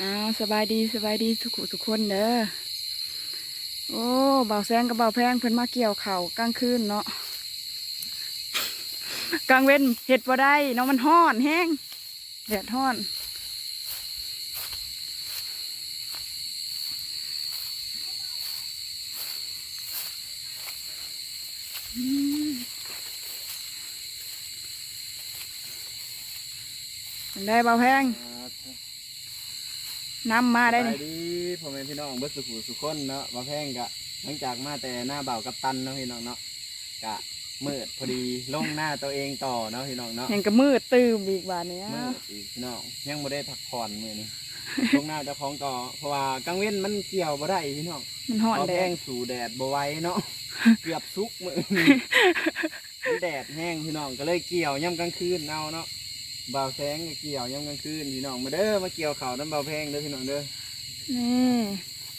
อ้าวสบายดีสบายดีสุขุสุขคนเด้อโอ้เบาแซงกับเบาแพงเพิ่นมาเกี่ยวเข่ากลางคืนเนาะกลางเว้นเห็ดบ่ได้เนาะมันห้อนแห้งแดดห้อนได้เบาแพง น้ำมาได้สนี่บายดีพ่อแม่พี่น้องเบิดสุขุสุขคนเนาะมาแพงกะหลังจากมาแต่หน้าเบากับตันเนาะพี่น้องเนาะกะมืดพอดีลงหน้าตัวเองต่อเนาะพี่น้องเนาะยังกระมืดตื่มอีกบาดเนี้ยมืดอีกพี่น้องยังบ่ได้พักผ่อนมื้อนี้ลงหน้าเจ้าของต่อเพราะว่ากลางเว้นมันเกี่ยวบ่ได้พี่น้องมันห้อนเอาแดแพงงสู่แดดบ่ไหวเนาะ เกือบสุกมื้อนี้มันแดดแห้งพี่น้องก็เลยเกี่ยวย่ำกลางคืนเอาเนาะ บ่าวแสงก็เกี่ยวย่ำกลางคืนพี่น้องมาเด้อมาเกี่ยวข้าวน้ำบ่าวแพงเด้อพี่น้องเด้อนี่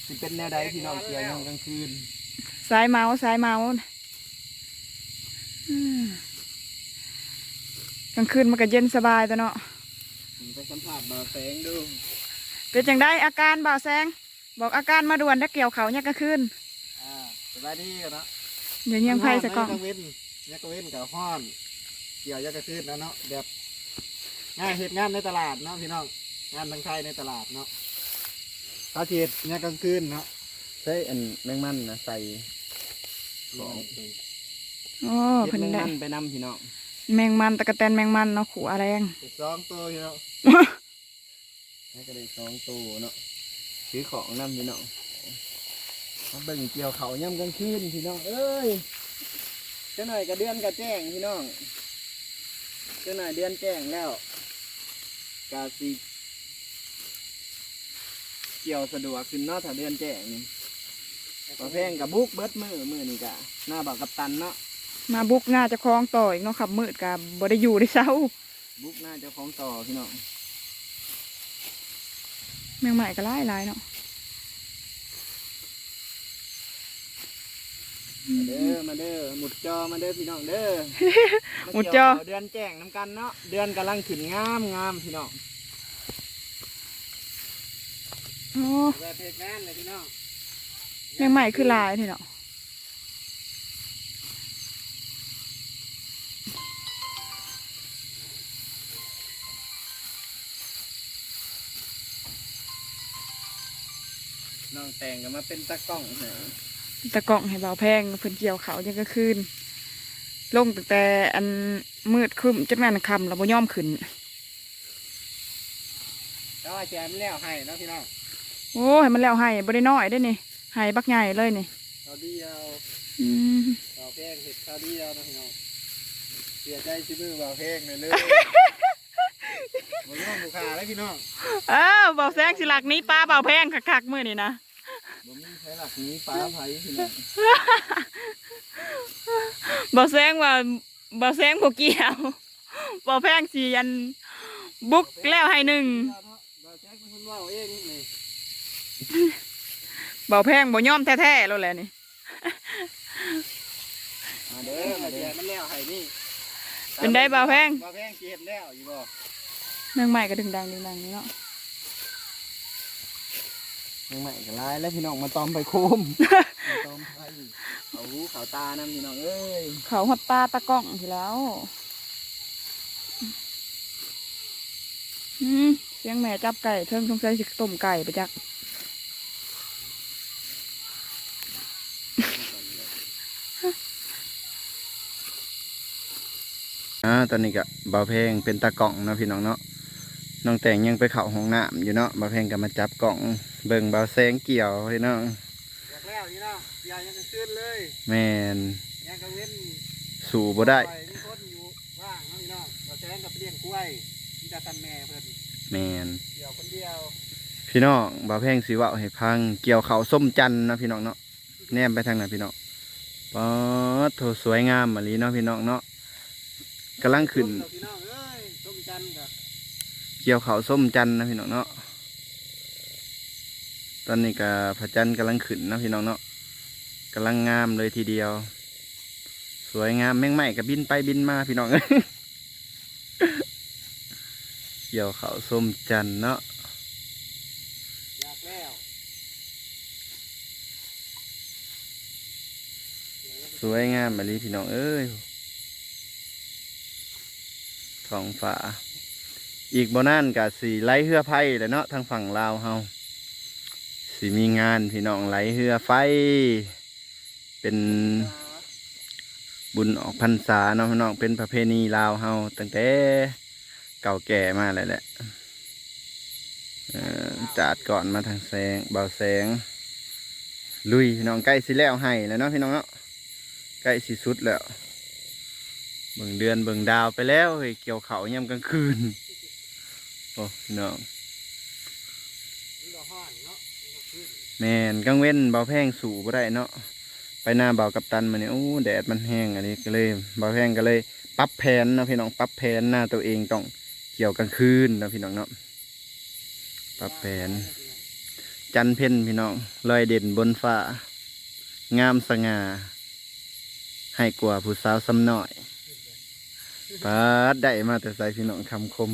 สิเป็นแนวใดพี่น้องเกี่ยวย่ำกลางคืนสายเมาสายเมาอืมกลางคืนมันก็เย็นสบายแต่เนาะผมไปสัมผัสบ่าวแสงดูเป็นจังได้อาการบ่าวแซงบอกอาการมาด่วนถ้าเกี่ยวเขาเนี่ยกลางคืนอ่าสบายดีกันเนาะเดี๋ยวเงียงไพ่สะกล่อง ยักเว้นยักเว้นกับห้อน เกี่ยวยักกระคืนนะเนาะแบบ งานเหตุงานในตลาดเนาะพี่น้องงานทางไทยในตลาดเนาะตาเทียดยักกลางคืนเนาะใส่อันแมงมันนะใส่ของโอ้เก็บเพิ่นแมงได้มันไปนำพี่น้องแมงมันตะกะแตนแมงมันเนาะขู่อะไรงสองตัวพี่น้องนี่ก็ได้สองตัวเนาะซื้อของนำพี่น้องมาเบิ่งเกี่ยวเขาย่ำกลางคืนพี่น้องเอ้ยเจ้าหน่อยกระเดือนกระแจ้งพี่น้องเจ้าหน่อยเดือนแจ้งแล้ว กาสีเกี่ยวสะดวกขึ้นเนาะถ้าเดือนแจ้งนี่ปลาแพงกับบุกเบิดมือมือนี่กะหน้าบักกับตันเนาะมาบุกหน้าเจะคลองต่ออีกเนาะขับมืดกับบ่ได้อยู่ได้เศร้าบุกหน้าเจ้าของต่อพี่น้องแมงใหม่ก็ไล่ไล่เนาะ มาเด้อมาเด้อหมุดจอมาเด้อพี่น้องเด้อหมุดจอาเกี่ยวข้าวเดือนแจ้งน้ำกันเนาะเดือนกำลังขึ้นงามงามพี่น้องโอ้แบบเพจงานเลยพี่น้องแมงใหม่คือลายเนาะน้องแต่งกันมาเป็นตากล้องเหรอ ตะกล่องให้เบาแพงเพิ่นเกี่ยวเขายังก็คืนลงตั้งแต่อันมืดครึ้มจนแม่นคำเราบ่ยอมขึ้นแล้วอาจารย์แล้วให้เนาะพี่น้องโอ้ให้มันแล้วให้บ่ได้น้อยได้อนี่ให้บักใหญ่เลยนี่ข้าวเดียวอืมบ่าวเพลงเห็ดข้าวเดียวนะพี่น้องเสียใจชิมือบ่าวเพลงเลยเลยบ่ยอมบุคคาเลยพี่น้องเออเบาแซงสิหลักหนี้ป้าเบาแพงคักๆมื้อนี่นะ บ่มีใครหลักหนี้ป้าไผพี่น้องเบาแซงว่าเบาแซงบ่เกี่ยวเบาแพงสิอันบุกแล้วให้หนึ่งบ่าวแจ็คเป็นคนเว่าเองนี่เบาแพงบ่ยอมแท้ๆแล้วแหละนี่มาเด้อมาเด้อมันแล้วให้นี่เป็นได้เบาแพงบ่าวแพงสิเฮ็ดแล้วอยู่บ่เมืองใหม่ก็ดึงดังดึงดังนี่เนาะ ยังใหม่ก็ลายแล้วพี่น้องมาตอมไปโคมมาตอมไผเขาหูเขาตานำพี่น้องเอ้ยเขาฮอดตาตะกล้องทีแล้วอืมเสียงแม่จับไก่เทิงสงสัยสิต้มไก่ไปจักอ่าตอนนี้ก็บ่าวเพลงเป็นตากล่องเนาะพี่น้องเนาะน้องแต่งยังไปเข้าห้องน้ำอยู่เนาะบ่าวเพลงก็มาจับกล่อง เบิ่งบ่าวแสงเกี่ยวพี่น้องอยากแล้วนี่เนาะอยากยังจะขึ้นเลยแม่นยังก็เว้นสู่บ่ได้ปล่อยมีคนอยู่ว่างเนาะพี่น้องเราแจ้งกับเลี้ยงกล้วยที่จะตันแม่เพิ่นแม่นเดี่ยวคนเดียวพี่น้องบ่าวเพลงสิเว้าให้พังเกี่ยวเขาวส้มจันทร์เนาะพี่น้องเนาะแนมไปทางนั้นพี่น้องป๊อดโถสวยงามมะลีเนาะพี่น้องเนาะกำลังขึ้น ส้มเด้อพี่น้องเอ้ยส้มจันทร์กับเกี่ยวเขาวส้มจันทร์นะพี่น้องเนาะ ตอนนี้ก็พระจันทร์กำลังขึ้นนะพี่น้องเนาะกำลังงามเลยทีเดียว สวยงามแมงไหม้กับบินไปบินมาพี่น้องเกี่ยวเขาส้มจันทร์เนาะแล้วสวยงามมาลีพี่น้องเอ้ยท้องฟ้าอีกบ่นานกะสีไหลเฮือไฟแหล้วเนาะทางฝั่งลาวเฮา สีมีงานพี่น้องไหลเฮือไฟ เป็นบุญออกพรรษาเนาะพี่น้องเป็นประเพณีลาวเฮาตั้งแต่เก่าแก่มาเลยแหละจัดก่อนมาทางแสงเบาแสง ลุยพี่น้องใกล้สิแล้วให้แล้วเนาะพี่น้องเนาะใกล้สิสุดแล้วเบิ่งเดือนเบิ่งดาวไปแล้วเฮ้ยเกี่ยวเขาย่ำกลางคืนโอ้พี่น้อง นี่ก็ห้อนเนาะนี่ก็ขึ้น แมนกลางเว้นเบาแพงสู่บ่ได้เนาะไปหน้าเบากับตันมาเนี่ยโอ้แดดมันแห้งอันนี้ก็เลยเบาแพงก็เลยปรับแผนนะพี่น้องปรับแผนหน้าตัวเองต้องเกี่ยวกลางคืนนะพี่น้องเนาะปรับแผน จันเพ่นพี่น้องลอยเด่นบนฟ้างามสง่าให้กว่าผู้สาวซ้ำน้อยปาดได้มาแต่ใส่พี่น้องคำคม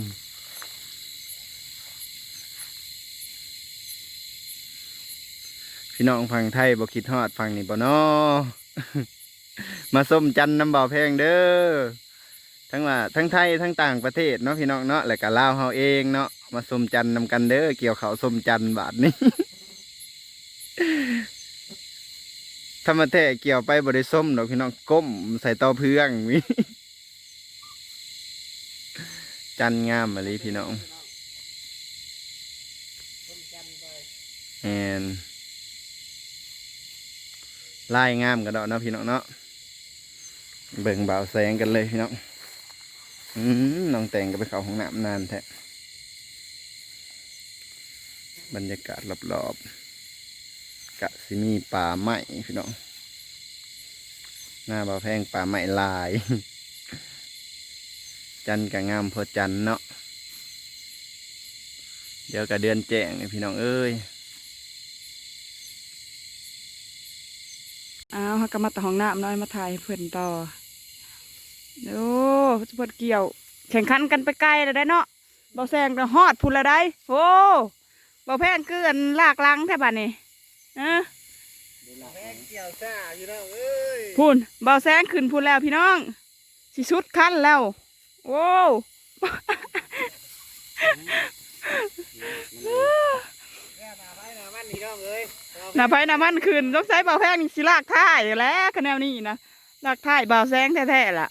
พี่น้องฟังไทยบ่คิดฮอดฟังนี่บ่นอมาส้มจันทร์น้ำเบาแพงเด้อทั้งว่าทั้งไทยทั้งต่างประเทศเนาะพี่น้องเนาะแล้วก็ลาวเฮาเองเนาะมาส้มจันทร์นำกันเด้อเกี่ยวเขาวส้มจันทร์บาทนี้ธรรมแท้เกี่ยวไปบ่ได้ส้มดอกพี่น้องก้มใส่เตาเพื่องมีจันทร์งามมาเลยพี่น้องต้นจันทร์ไปแอน ลายงามกันดอกเนาะพี่น้องเนาะเบิ่งบ่าวแสงกันเลยพี่น้องอืมน้องแต่งก็ไปเขาห้องน้ำนานแท้บรรยากาศรอบๆกะสิมีป่าไม้พี่น้องหน้าบ่าวแพงป่าไม้ลาย จันทร์กะงามพอจันเนาะเดี๋ยวกะเดือนแจ้งพี่น้องเอ้ย อ้าวเขา ก็มาแต่ห้องน้ำน้อยมาถ่ายให้เพื่อนต่อโอ้เพื่อนเกี่ยว แข่งขันกันไปไกลแล้วได้เนาะเบาแซงก็ฮอดพูนละได้โอ้เบาแพงเกือนลากลังแท่บ้านนี่เออแม่เกี่ยวซ่าอยู่แล้วเอ้ยพูนเบาแซงขึ้นพูนแล้วพี่น้องสิสุดขั้นแล้ว โอ้แม่มาไปนะมันนี่น้องเอ้ย หน้าไฟหน้ามันขึ้นต้องใช้เบาแพงนี่สิลากท่ายอยู่แล้วคะแนนนี้นะลากท่ายเบาแซงแท้ๆล่ะ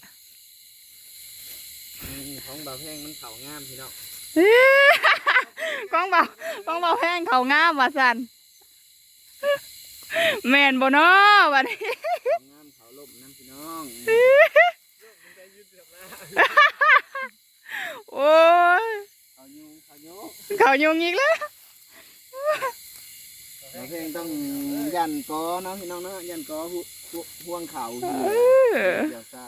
นี่ของบ่าวแพงมันเขางามพี่น้องกองเบากองเบาแพงเขางามว่าสันแมนบ่เนาะวันนี้เขางามเขาล่มน้ำพี่น้องโอ้ยเขายุงเขายุงเขายุงอีกแล้ว บ่าวแพงต้องยันกอเนาะพี่น้องเนาะยันกอหัวหัวห่วงเขาอยู่เออเดี๋ยวซ่า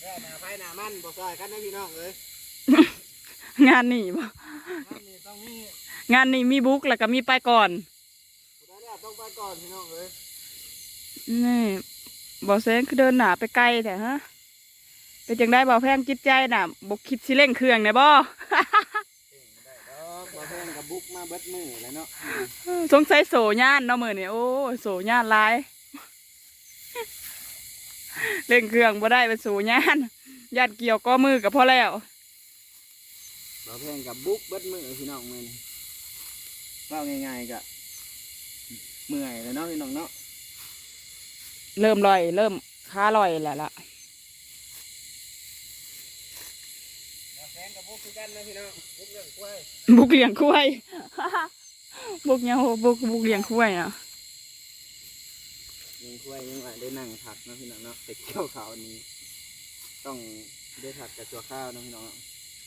แม่มาไปนะมันบอกซอยกันนะพี่น้องเอ้ยงานนี่บ่มันนี่ต้องมีงานนี่มีบุ๊กแล้วก็มีไปก่อนผู้ใดเนี่ยต้องไปก่อนพี่น้องเอ้ยนี่บ่แซงคือเดินหนาไปไกลแต่ฮะ เป็นจังได้บ่แพงจิตใจน่ะบ่คิดสิเร่งเครื่องได้บ่ดอกบ่าวแพงกับบุกมาเบิดมือเลยเนาะสงสัยโสย่านเนาะมื้อนี้โอ้ยโสย่านหลายเร่งเครื่องบ่ได้เป็นโสย่านญาติเกี่ยวก็มือก็พอแล้วบ่าวแพงกับบุกเบิดมือพี่น้องมือนี้เล่าง่ายๆกะเมื่อยเลยเนาะพี่น้องเนาะเริ่มลอย เริ่มค้าลอยแล้วล่ะ มาแฟนกับพวก คือกันนะพี่น้องพวกเรื่องกล้วยบุกเลี้ยงคุ้ยบุกเนี่ยโหบุกบุกเลี้ยงคุ้ยอะยังคุยยังว่าได้นั่งผักเนาะพี่น้องเนาะแต่เกี่ยวเขาวนี้ ต้องได้ผักกับตัวข้าวเนาะพี่น้องเนาะ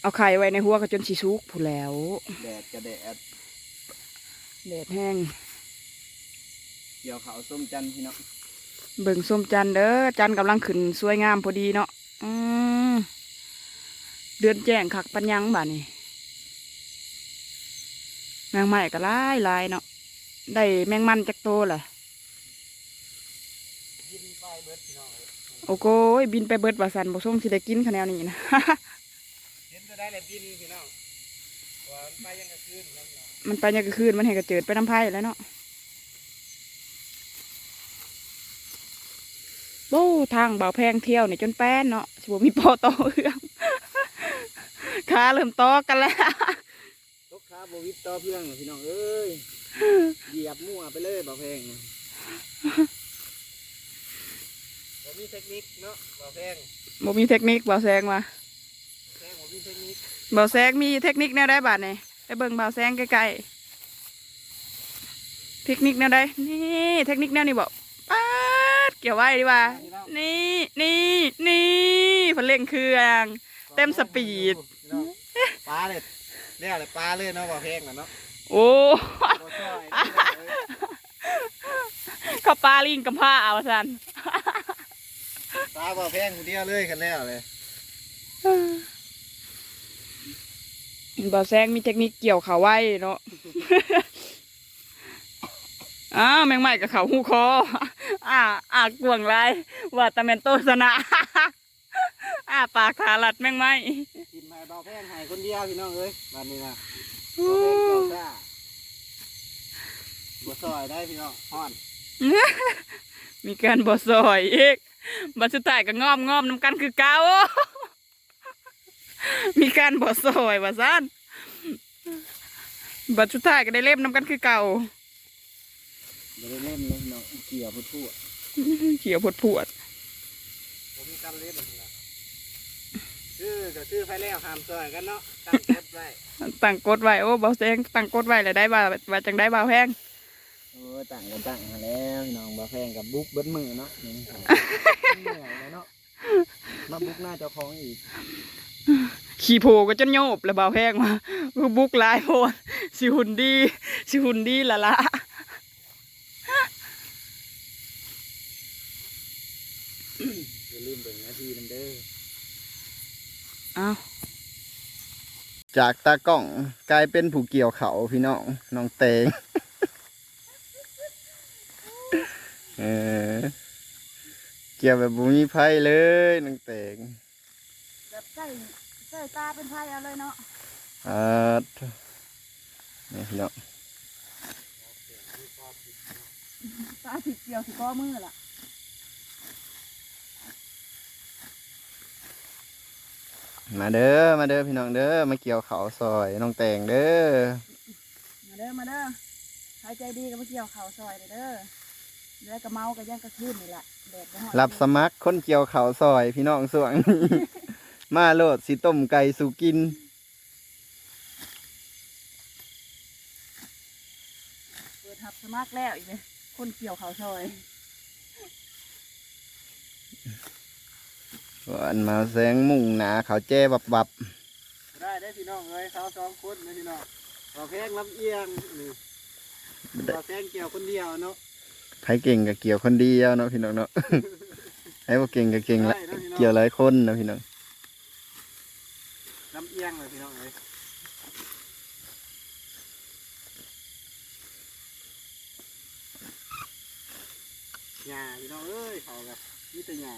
เอาไข่ไว้ในหัวก็จนสิสุกพูนแหล้ว แดดกระแดดแดดแห้งเกี่ยวเขาวส้มจันทร์พี่น้องเบิ่งส้มจันทร์เด้อจันทร์กำลังขึ้นสวยงามพอดีเนาะอืม เดือนแจ้งคักปัญญังบ่านี่แมงใหม่ก็หลายหลายเนาะได้แมงมันจักโตแหละยินไปเบิดพี่น้องเอ้ยโโอ้โกยบินไปเบิดว่าสันบ่ส่งสิได้กินคะแนนนี้นะเห็นจะได้เลยบินพี่น้องว่ามันไปยังกลางคืนแล้วพี่น้องมันไปยังกลางคืนมันเห็นกระเจิดไปน้ำไผ่แล้วเนาะโอ้ทางเบาแพงเที่ยวนี่จนแป้นเนาะสิบ่มีปอต่อเอื้อม ขาเริ่มตอกกันแล้วตกขาโบวิดต่อเพื่องพี่น้องเอ้ยเหยียบมั่วไปเลยบ่าวแพงนะผมมีเทคนิคเนาะบ่าวแพงบ่มีเทคนิคเบาแซงมาแพงผมมีเทคนิคเบาแซงมีเทคนิคแนวได้บาดนี่ไปเบิ่งเบาแซงใกล้ๆเทคนิคแนวได้นี่เทคนิคแนวนี้บอกป๊าดเกี่ยวไว้ดีกว่านี่นี่นี่เพนเร่งเครื่อง เต็มสปีดพี่น้อง ปลาเลยเรียกอะไรปลาเลยเนาะบ่าวแพงน่ะเนาะโอ้บ่ช่วยนะพี่น้องเอ้ยเขาปลาลิงกับผ้าเอาสันปลาบ่าวแพงคนเดียวเลยกันแล้วเลยเบาแซงมีเทคนิคเกี่ยวเขาไว้เนาะ อ้าวแมงใหม่กับเขาหูคอ อ่าอ่ากวงไรว่าตะเมนโตสนะ อ่าปากขาลัดแมงไหม กินให้บ่าวแพงให้คนเดียวพี่น้องเอ้ยวันนี้นะอู้บ่าวแพงเกี่ยวซ่าบ่ซอยได้พี่น้องฮ้อนมีการบอซอยอีกบัดสุดท้ายก็งอมงอมน้ำกันคือเก่ามีการบอซอยว่าซันบัดสุดท้ายก็ได้เล่มน้ำกันคือเก่าบ่ได้เล่นเลยพี่น้องเกี่ยวพุททั่วเขียวพดพวดผมมีการเล่นนะ ชื่อก็ชื่อไฟแล้วห้ามซอยกันเนาะตั้งกฎไว้ตั้งกดไว้โอ้เบาแซงตั้งกดไว้เลยได้บ่าว่าจังได้บ่าวแพงโอ้ยต่างกันต่างหาแล้วพี่น้องบ่าวแพงกับบุ๊กเบิ้มือเนาะนี่ครับเหนื่อยเลยเนาะมาบุ๊กหน้าเจ้าของอีกขี่โผก็จนโยบแล้วบ่าวแพงมาบุกหลายโพดสิหุ่นดีสิหุ่นดีละละอย่าลืมเบิ่งนาทีมันเด้อ อ้าวจากตากล้องกลายเป็นผู้เกี่ยวเขาพี่น้องน้องเตงเออเกี่ยวแบบบุมีไพ่เลยน้องเตงแบบใส่ใส่ตาเป็นไพ่เอาเลยเนาะอ่านี่พี่น้องตาสิเกี่ยวสิก้อมือล่ะ มาเด้อมาเด้อพี่น้องเด้อมาเกี่ยวเขาซอยน้องแตงเด้อมาเด้อมาเด้อใครใจดีก็มาเกี่ยวเขาซอยเด้อแล้วก็เมาก็ย่างกระคืนนี่แหละแดดก็ฮ้อนรับสมัครคนเกี่ยวเขาซอยพี่น้องสวง มาโลดสิต้มไก่สู่กินเปิดทับสมัครแล้วอีกเลยคนเกี่ยวเขาซอย วานมาแสงมุ่งหนาเขาแจ้บับบับได้ได้พี่น้องเอ้ยเขาสองคนนะพี่น้องบ่าวแพงลำเอียงนี่บ่าวแพงเกี่ยวคนเดียวเนาะใครเก่งก็เกี่ยวคนเดียวเนาะพี่น้องเนาะให้บ่เก่งก็เก่งละได้นะพี่น้องเกี่ยวหลายคนนะพี่น้องลำเอียงเลยพี่น้องเอ้ยหญ้าพี่น้องเอ้ยเขากับมีแต่หญ้า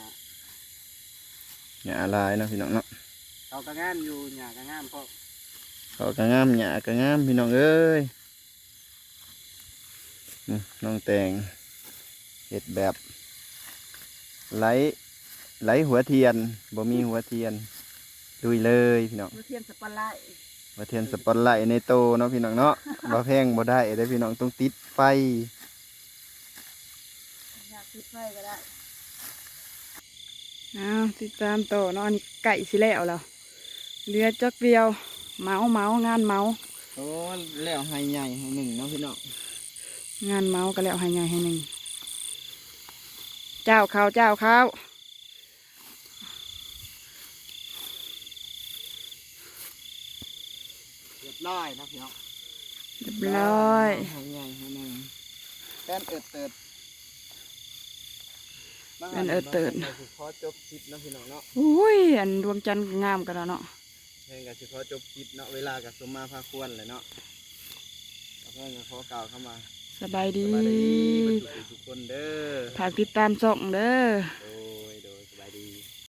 หยาลายเนาะพี่น้องเนาะเขาก็งานอยู่หญ้าก็งามเพราะเขาก็งามหยาก็งามพี่น้องเอ้ยนี่น้องแตงเห็ดแบบไหลไหลหัวเทียนบ่มีหัวเทียนดุยเลยพี่น้องมือเทียนสปอนไลท์หัวเทียนสปอตไลท์ในโตเนาะพี่น้องเนาะบ่แพงบ่ได้เด้อพี่น้องต้องติดไฟอยากติดไฟก็ได้ อ้าวติดตามต่อเนาะอันนี้ไก่สิแล้วแล้วเรือจักเดียวเมาเมางานเมาโอ้แล้วให้ใหญ่ให้หนึ่งเนาะพี่น้องงานเมาก็แล้วให้ใหญ่ให้หนึ่งเจ้าข้าวเจ้าข้าวเรียบร้อยนะพี่น้องเรียบร้อยให้ใหญ่ให้หนึ่งแป้นเอิดเติด เป็นเอิดเติดสิขอจบคลิปเนาะพี่น้องเนาะอุ้ยอันดวงจันทร์งามกันแล้วเนาะเพลงก็สิขอจบคลิปเนาะเวลากับสมมาพาควรเลยเนาะแล้วเพิ่นก็ขอกล่าวเข้ามาสบายดีสวัสดีเพิ่นทุกคนเด้อฝากติดตามส่องเด้อโอ้